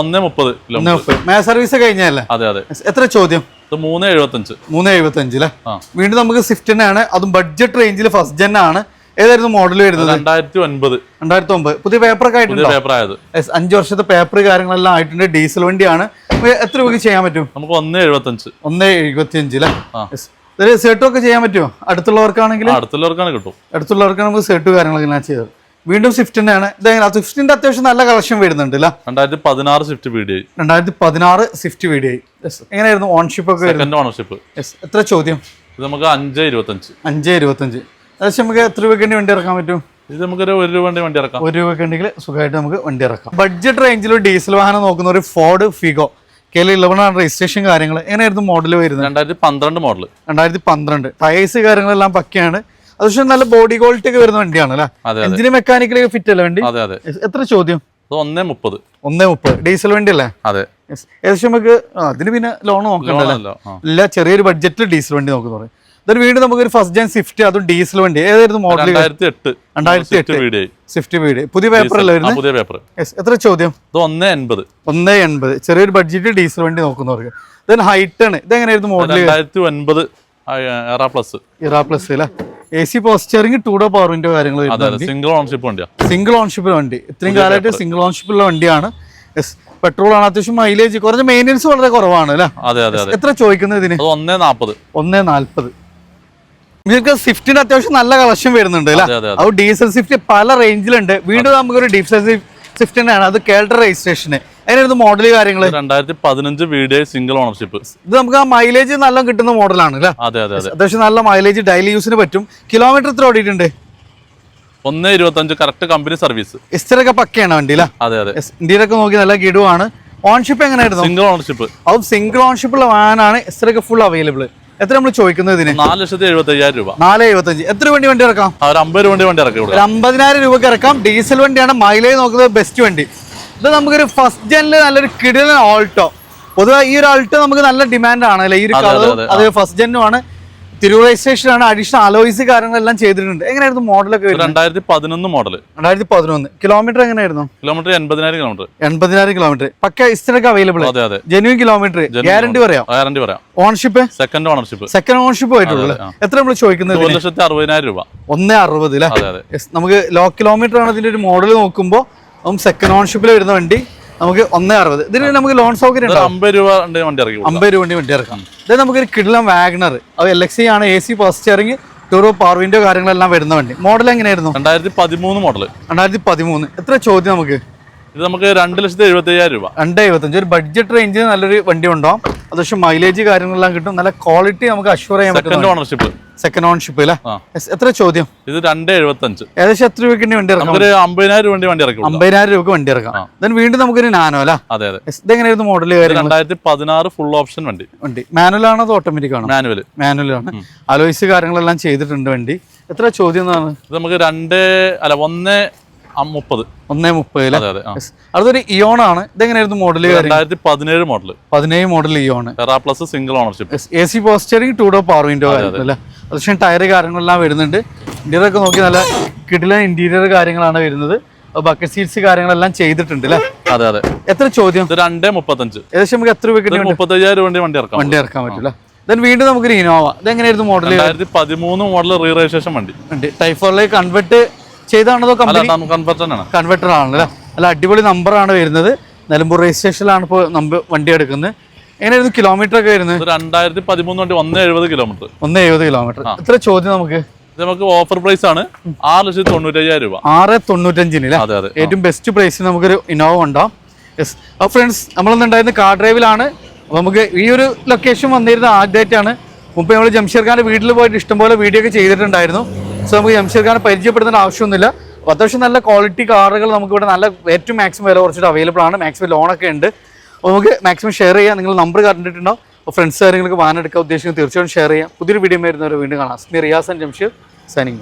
Speaker 2: ഒന്നേ മുപ്പത്
Speaker 1: ഒന്ന്
Speaker 2: കിലോമീറ്റർ
Speaker 1: മുപ്പത് മേ സർവീസ് കഴിഞ്ഞല്ലേ
Speaker 2: അതെ അതെ.
Speaker 1: എത്ര ചോദ്യം?
Speaker 2: മൂന്ന് എഴുപത്തഞ്ച്.
Speaker 1: മൂന്ന് എഴുപത്തഞ്ച് അല്ലേ? വീണ്ടും നമുക്ക് സ്വിഫ്റ്റ് ആണ് അതും ബഡ്ജറ്റ് റേഞ്ചിൽ ഫസ്റ്റ് ജെൻ ആണ്. ഏതായിരുന്നു മോഡൽ വരുന്നത്?
Speaker 2: രണ്ടായിരത്തി ഒൻപത്
Speaker 1: രണ്ടായിരത്തി ഒമ്പത് പുതിയ പേപ്പറൊക്കെ
Speaker 2: പുതിയ
Speaker 1: ആയിട്ടുണ്ടോ
Speaker 2: പേപ്പർ ആയത്
Speaker 1: അഞ്ചു വർഷത്തെ പേപ്പർ കാര്യങ്ങളെല്ലാം ആയിട്ടുണ്ട്. ഡീസൽ വണ്ടിയാണ്. എത്ര രൂപയ്ക്ക് ചെയ്യാൻ പറ്റും?
Speaker 2: നമുക്ക് ഒന്ന് എഴുപത്തഞ്ച്.
Speaker 1: ഒന്ന് എഴുപത്തി അഞ്ച് അല്ലേ ഒക്കെ ചെയ്യാൻ പറ്റുമോ? അടുത്തുള്ളവർക്കാണെങ്കിൽ?
Speaker 2: അടുത്തുള്ളവർക്കാണ് കിട്ടും.
Speaker 1: അടുത്തുള്ളവർക്കാണ് നമുക്ക് സെർട്ട് കാര്യങ്ങളൊക്കെ ഞാൻ ചെയ്തത്. വീണ്ടും സ്വിഫ്റ്റിന്റെ ആണ് സ്വിഫ്റ്റിന്റെ അത്യാവശ്യം നല്ല കളക്ഷൻ വരുന്നുണ്ട്
Speaker 2: രണ്ടായിരത്തി പതിനാറ് സ്വിഫ്റ്റ് വീഡിയോ
Speaker 1: രണ്ടായിരത്തി പതിനാറ് സ്വിഫ്റ്റ് വീഡിയോ എങ്ങനെയായിരുന്നു ഓൺഷിപ്പ് ഒക്കെ
Speaker 2: ഓണർഷിപ്പ്.
Speaker 1: എത്ര ചോദ്യം?
Speaker 2: ഇത് നമുക്ക് അഞ്ച് ഇരുപത്തഞ്ച്.
Speaker 1: അഞ്ച് ഇരുപത്തഞ്ച്. ഏകദേശം നമുക്ക് എത്ര രൂപക്കേണ്ടി വണ്ടി ഇറക്കാൻ പറ്റും?
Speaker 2: ഇത് നമുക്കൊരു ഒരു രൂപ വണ്ടി ഇറക്കാം.
Speaker 1: ഒരു രൂപക്കേണ്ടെങ്കിൽ സുഖമായിട്ട് നമുക്ക് വണ്ടി ഇറക്കാം. ബഡ്ജറ്റ് റേഞ്ചിൽ ഡീസൽ വാഹനം നോക്കുന്ന ഒരു ഫോർഡ് ഫിഗോ കെ ഇലവൺ ആണ് രജിസ്ട്രേഷൻ കാര്യങ്ങൾ. എങ്ങനെയായിരുന്നു മോഡൽ വരുന്നത്?
Speaker 2: രണ്ടായിരത്തി പന്ത്രണ്ട് മോഡൽ
Speaker 1: രണ്ടായിരത്തി പന്ത്രണ്ട്. ടയേഴ്സ് കാര്യങ്ങളെല്ലാം പക്കയാണ്. അത് പക്ഷേ നല്ല ബോഡി ക്വാളിറ്റി ഒക്കെ വരുന്ന വണ്ടിയാണ് അല്ലേ? എഞ്ചിന് മെക്കാനിക്കലി ഫിറ്റ് അല്ലേ വണ്ടി?
Speaker 2: അതെ അതെ.
Speaker 1: എത്ര ചോദ്യം?
Speaker 2: ഒന്നേ മുപ്പത്.
Speaker 1: ഒന്നേ മുപ്പത്. ഡീസൽ വണ്ടി അല്ലേ?
Speaker 2: അതെ.
Speaker 1: ഏകദേശം നമുക്ക് അതിന് പിന്നെ ലോൺ നോക്കണ്ടല്ലോ? ഇല്ല ചെറിയൊരു ബഡ്ജറ്റിൽ ഡീസൽ വണ്ടി നോക്കുന്നു പറയും. എന്നിട്ട് വീണ്ടും നമുക്കൊരു ഫസ്റ്റ് ജൻ സ്വിഫ്റ്റ് അതും ഡീസൽ വണ്ടി. ഏതായിരുന്നു മോഡൽ
Speaker 2: രണ്ടായിരത്തി എട്ട്
Speaker 1: രണ്ടായിരത്തി എട്ട്
Speaker 2: വീഡിയോ.
Speaker 1: സ്വിഫ്റ്റ് വീട് പുതിയ പേപ്പറല്ലേ വരുന്നത്?
Speaker 2: പുതിയ പേപ്പർ.
Speaker 1: എത്ര ചോദ്യം?
Speaker 2: ഇത് ഒന്നേ എൺപത്.
Speaker 1: ഒന്ന് എൺപത്. ചെറിയൊരു ബഡ്ജറ്റ് ഡീസൽ വണ്ടി നോക്കുന്നവർക്ക്. ദെൻ ഹൈറ്റ് ആണ്. ഇതെങ്ങനെയായിരുന്നു മോഡൽ
Speaker 2: രണ്ടായിരത്തി ഒൻപത് എറാ പ്ലസ്
Speaker 1: ഇറാ പ്ലസ് അല്ലേ? എ സി പോസ്റ്ററിങ് ടൂഡോ പവറിന്റെ കാര്യങ്ങൾ
Speaker 2: അതെ അതെ. സിംഗിൾ ഓൺഷിപ്പ് വണ്ടിയാണ്
Speaker 1: സിംഗിൾ ഓൺഷിപ്പ് വണ്ടി. ഇത്രയും കാലമായിട്ട് സിംഗിൾ ഓൺഷിപ്പുള്ള വണ്ടിയാണ്. പെട്രോൾ ആണ് അത്യാവശ്യം മൈലേജ് കുറഞ്ഞ മെയിന്റെനൻസ് വളരെ കുറവാണ് അല്ലേ?
Speaker 2: അതെ അതെ
Speaker 1: എത്ര ചോദിക്കുന്നത് ഇതിന്?
Speaker 2: ഒന്നേ നാൽപ്പത്
Speaker 1: ഒന്നേ നാല്പത്. നിങ്ങൾക്ക് സ്വിഫ്റ്റിന് അത്യാവശ്യം നല്ല കളക്ഷൻ വരുന്നുണ്ട് അല്ലേ?
Speaker 2: അതെ
Speaker 1: ഡീസൽ സ്വിഫ്റ്റ് പല റേഞ്ചിലുണ്ട്. വീണ്ടും നമുക്ക് ഒരു ഡീസൽ സ്വിഫ്റ്റിനാണ് അത് കേൾട്ടർ രജിസ്ട്രേഷൻ അതിനായിരുന്നു മോഡൽ കാര്യങ്ങൾ
Speaker 2: രണ്ടായിരത്തി പതിനഞ്ച് വീഡിയോ സിംഗിൾ ഓണർഷിപ്പ്
Speaker 1: ഇത് നമുക്ക് ആ മൈലേജ് നല്ല കിട്ടുന്ന മോഡലാണ് അല്ലേ?
Speaker 2: അതെ അതെ അതെ.
Speaker 1: അത്യാവശ്യം നല്ല മൈലേജ് ഡെയിലി യൂസിന് പറ്റും. കിലോമീറ്റർ എത്ര ഓടിയിട്ടുണ്ട്?
Speaker 2: ഒന്ന് ഇരുപത്തഞ്ച് കറക്റ്റ് കമ്പനി സർവീസ്
Speaker 1: ഇസ്റ്റിലൊക്കെ പക്കയാണ് വണ്ടി അല്ലേ?
Speaker 2: അതെ അതെ.
Speaker 1: ഇന്ത്യയിലൊക്കെ നോക്കി നല്ല ഗിഡുവാണ്. ഓൺഷിപ്പ് എങ്ങനെയായിരുന്നു?
Speaker 2: സിംഗിൾ ഓണർഷിപ്പ്
Speaker 1: അതും സിംഗിൾ ഓൺഷിപ്പ് ഉള്ള വാനാണ് ഇസ്റ്റിലൊക്കെ ഫുൾ അവൈലബിൾ എത്ര നമ്മൾ ചോദിക്കുന്നത് ഇതിന്?
Speaker 2: നാല് ലക്ഷത്തി എഴുപത്തി അയ്യായിരം രൂപ.
Speaker 1: നാല് എഴുപത്തഞ്ച്. എത്ര വണ്ടി വണ്ടി ഇറക്കാം?
Speaker 2: ഒരു അമ്പത് രൂപ വണ്ടി ഇറക്കി കൊടുക്കാം.
Speaker 1: അമ്പതിനായിരം രൂപയ്ക്ക് ഇറക്കാം. ഡീസൽ വണ്ടിയാണ് മൈലേജ് നോക്കുന്നത് ബെസ്റ്റ് വണ്ടി. ഇത് നമുക്കൊരു ഫസ്റ്റ് ജനിൽ നല്ലൊരു കിടിലൻ ഓൾട്ടോ പൊതുവെ ഈ ഒരു ഓൾട്ടോ നമുക്ക് നല്ല ഡിമാൻഡ് ആണ് അല്ലെ? ഈ ഒരു
Speaker 2: കളർ അതെ,
Speaker 1: കളറും
Speaker 2: അതെ,
Speaker 1: അത് ഫസ്റ്റ് ജെന്നുമാണ് തിരൂർ രജിസ്ട്രേഷനാണ് അഡീഷണൽ അലോയ്സ് കാര്യങ്ങളെല്ലാം ചെയ്തിട്ടുണ്ട്. എങ്ങനെയായിരുന്നു മോഡലൊക്കെ
Speaker 2: രണ്ടായിരത്തി പതിനൊന്ന് മോഡൽ
Speaker 1: രണ്ടായിരത്തി പതിനൊന്ന് കിലോമീറ്റർ എങ്ങനെയായിരുന്നു?
Speaker 2: കിലോമീറ്റർ എൺപതിനായിരം കിലോമീറ്റർ
Speaker 1: എൺപതിനായിരം കിലോമീറ്റർ പക്ക ഇസ്റ്ററൊക്കെ അവൈലബിൾ
Speaker 2: അതെ അതെ.
Speaker 1: ജെന്യൂൻ കിലോമീറ്റർ ഗ്യാരണ്ടി പറയാം.
Speaker 2: ഗ്യാരണ്ടി പറയാം.
Speaker 1: Ownership
Speaker 2: second ownership
Speaker 1: second ownership ആയിട്ടുള്ളൂ എത്ര നമ്മൾ ചോദിക്കുന്നത്
Speaker 2: ഒരു ലക്ഷത്തി അറുപതിനായിരം രൂപ.
Speaker 1: ഒന്നേ അറുപത് അല്ലേ നമുക്ക് ലോ കിലോമീറ്റർ ആണ് ഇതിന്റെ ഒരു മോഡൽ നോക്കുമ്പോൾ സെക്കൻഡ് ഓണർഷിപ്പിൽ വരുന്ന വണ്ടി നമുക്ക് ഒന്നേ അറുപത്. ഇതിന് നമുക്ക് ലോൺ സൗകര്യം
Speaker 2: അമ്പത് രൂപ വണ്ടി ഇറക്കി
Speaker 1: അമ്പത് രൂപ വണ്ടി വണ്ടി ഇറക്കാം. ഇത് നമുക്കൊരു കിടിലം വാഗ്നർ അത് എൽ എക്സി ആണ് എ സി ഫസ്റ്റ് ഇറങ്ങി ടൂറോ പവർ വിൻഡോ കാര്യങ്ങളെല്ലാം വരുന്ന വണ്ടി. മോഡൽ എങ്ങനെയായിരുന്നു?
Speaker 2: രണ്ടായിരത്തി പതിമൂന്ന് മോഡൽ
Speaker 1: രണ്ടായിരത്തി പതിമൂന്ന് എത്ര ചോദ്യം നമുക്ക്?
Speaker 2: ഇത് നമുക്ക് രണ്ട് ലക്ഷത്തി എഴുപത്തി അയ്യായിരം രൂപ.
Speaker 1: രണ്ട് എഴുപത്തഞ്ച്. ഒരു ബഡ്ജറ്റ് റേഞ്ചിൽ നല്ലൊരു വണ്ടി ഉണ്ടാവും അത് പക്ഷേ മൈലേജ് കാര്യങ്ങളെല്ലാം കിട്ടും. നല്ല ക്വാളിറ്റി നമുക്ക് അഷ്യൂർ ചെയ്യാൻ പറ്റും
Speaker 2: ഓണർഷിപ്പ്
Speaker 1: സെക്കൻഡ് ഓൺഷിപ്പ് അല്ലേ? എത്ര ചോദ്യം?
Speaker 2: ഇത് രണ്ട് എഴുപത്തഞ്ച്.
Speaker 1: ഏകദേശം എത്ര രൂപയ്ക്ക് വണ്ടി ഇറക്കാം?
Speaker 2: അമ്പതിനായിരം രൂപ വണ്ടി ഇറക്കാം
Speaker 1: അമ്പതിനായിരം രൂപ വണ്ടി ഇറക്കാം. ദെൻ വീണ്ടും നമുക്കൊരു നാനോ അല്ലേ?
Speaker 2: അതെ അതെ.
Speaker 1: ഇതെങ്ങനെയായിരുന്നു മോഡൽ
Speaker 2: രണ്ടായിരത്തി പതിനാറ് ഫുൾ ഓപ്ഷൻ വണ്ടി.
Speaker 1: വണ്ടി. മാനുവൽ ആണോ അത് ഓട്ടോമാറ്റിക് ആണോ?
Speaker 2: മാനുവൽ
Speaker 1: മാനുവൽ ആണ്. അലോയ്സ് കാര്യങ്ങളെല്ലാം ചെയ്തിട്ടുണ്ട് വണ്ടി. എത്ര ചോദ്യം എന്നാണ്?
Speaker 2: ഇത് നമുക്ക് രണ്ട് അല്ല ഒന്ന് മുപ്പത്.
Speaker 1: ഒന്നേ മുപ്പതിൽ
Speaker 2: അതെ
Speaker 1: അതൊരു ഇയോൺ ആണ്. ഇതെങ്ങനെയായിരുന്നു മോഡൽ
Speaker 2: രണ്ടായിരത്തി പതിനേഴ് മോഡൽ
Speaker 1: പതിനേഴ് model Eon
Speaker 2: plus single ownership
Speaker 1: A C power steering two door power window അല്ലേ? പക്ഷേ ടയർ കാര്യങ്ങളെല്ലാം വരുന്നുണ്ട്. ഇന്റീരിയർ ഒക്കെ നോക്കി നല്ല കിടില ഇന്റീരിയർ കാര്യങ്ങളാണ് വരുന്നത്. ബക്കറ്റ് സീറ്റ്സ് കാര്യങ്ങളെല്ലാം ചെയ്തിട്ടുണ്ട് അല്ലേ?
Speaker 2: അതെ അതെ.
Speaker 1: എത്ര ചോദ്യം?
Speaker 2: രണ്ട് മുപ്പത്തഞ്ച്.
Speaker 1: ഏകദേശം നമുക്ക് എത്ര രൂപ
Speaker 2: ഇത് മുപ്പത്തയ്യായിരം വണ്ടി വണ്ടി ഇറക്കാം
Speaker 1: വണ്ടി ഇറക്കാൻ പറ്റില്ല? ദെൻ വീണ്ടും നമുക്ക് ഇനോവ ഇതെങ്ങനെയായിരുന്നു മോഡൽ
Speaker 2: രണ്ടായിരത്തി പതിമൂന്ന് മോഡൽ റീ രജിസ്ട്രേഷൻ വണ്ടി
Speaker 1: ഉണ്ട് ടൈഫോറിലേക്ക് കൺവെർട്ട് ചെയ്താണോ
Speaker 2: ആണ്
Speaker 1: കൺവെർട്ടർ ആണല്ലേ? അല്ല അടിപൊളി നമ്പറാണ് വരുന്നത്. നിലമ്പൂർ രജിസ്ട്രേഷനിലാണ് ഇപ്പോൾ നമ്പർ വണ്ടി എടുക്കുന്നത്. എങ്ങനെയായിരുന്നു കിലോമീറ്റർ ഒക്കെ വരുന്നത്
Speaker 2: രണ്ടായിരത്തി പതിമൂന്ന് വണ്ടി ഒന്ന് എഴുപത് കിലോമീറ്റർ
Speaker 1: ഒന്ന് എഴുപത് കിലോമീറ്റർ എത്ര ചോദ്യം നമുക്ക്?
Speaker 2: നമുക്ക് ഓഫർ പ്രൈസ് ആണ്. ആറ് ലക്ഷത്തി തൊണ്ണൂറ്റയ്യായിരം രൂപ.
Speaker 1: ആറ് തൊണ്ണൂറ്റഞ്ചിന് അല്ലേ
Speaker 2: അതെ അതെ.
Speaker 1: ഏറ്റവും ബെസ്റ്റ് പ്രൈസിന് നമുക്കൊരു ഇന്നോവ ഉണ്ടാവും യെസ് അപ്പോൾ ഫ്രണ്ട്സ് നമ്മളിന്നുണ്ടായിരുന്ന കാർ ഡ്രൈവിലാണ് അപ്പോൾ നമുക്ക് ഈ ഒരു ലൊക്കേഷൻ വന്നിരുന്ന ആദ്യമായിട്ടാണ്. മുമ്പ് നമ്മൾ ജംഷീർ ഖാന്റെ വീട്ടിൽ പോയിട്ട് ഇഷ്ടംപോലെ വീഡിയോ ഒക്കെ ചെയ്തിട്ടുണ്ടായിരുന്നു. സോ നമുക്ക് ജംഷീർ ഖാനെ പരിചയപ്പെടുത്തേണ്ട ആവശ്യമൊന്നുമില്ല. അത്യാവശ്യം നല്ല ക്വാളിറ്റി കാറുകൾ നമുക്കിവിടെ നല്ല ഏറ്റവും മാക്സിമം വില കുറച്ചിട്ട് അവൈലബിൾ ആണ്. മാക്സിമം ലോണൊക്കെ ഉണ്ട്. നമുക്ക് മാക്സിമം ഷെയർ ചെയ്യാം. നിങ്ങൾ നമ്പർ കണ്ടിട്ടുണ്ടാവും അപ്പോൾ ഫ്രണ്ട്സ് കാര്യങ്ങൾക്ക് വാഹനം എടുക്കാൻ ഉദ്ദേശിക്കുന്നത് തീർച്ചയായും ഷെയർ ചെയ്യാം. പുതിയൊരു വീഡിയോ വരുന്നവരെ വീണ്ടും കാണാം. സ്മി റിയാസൻ ജംഷീർ സൈനിങ്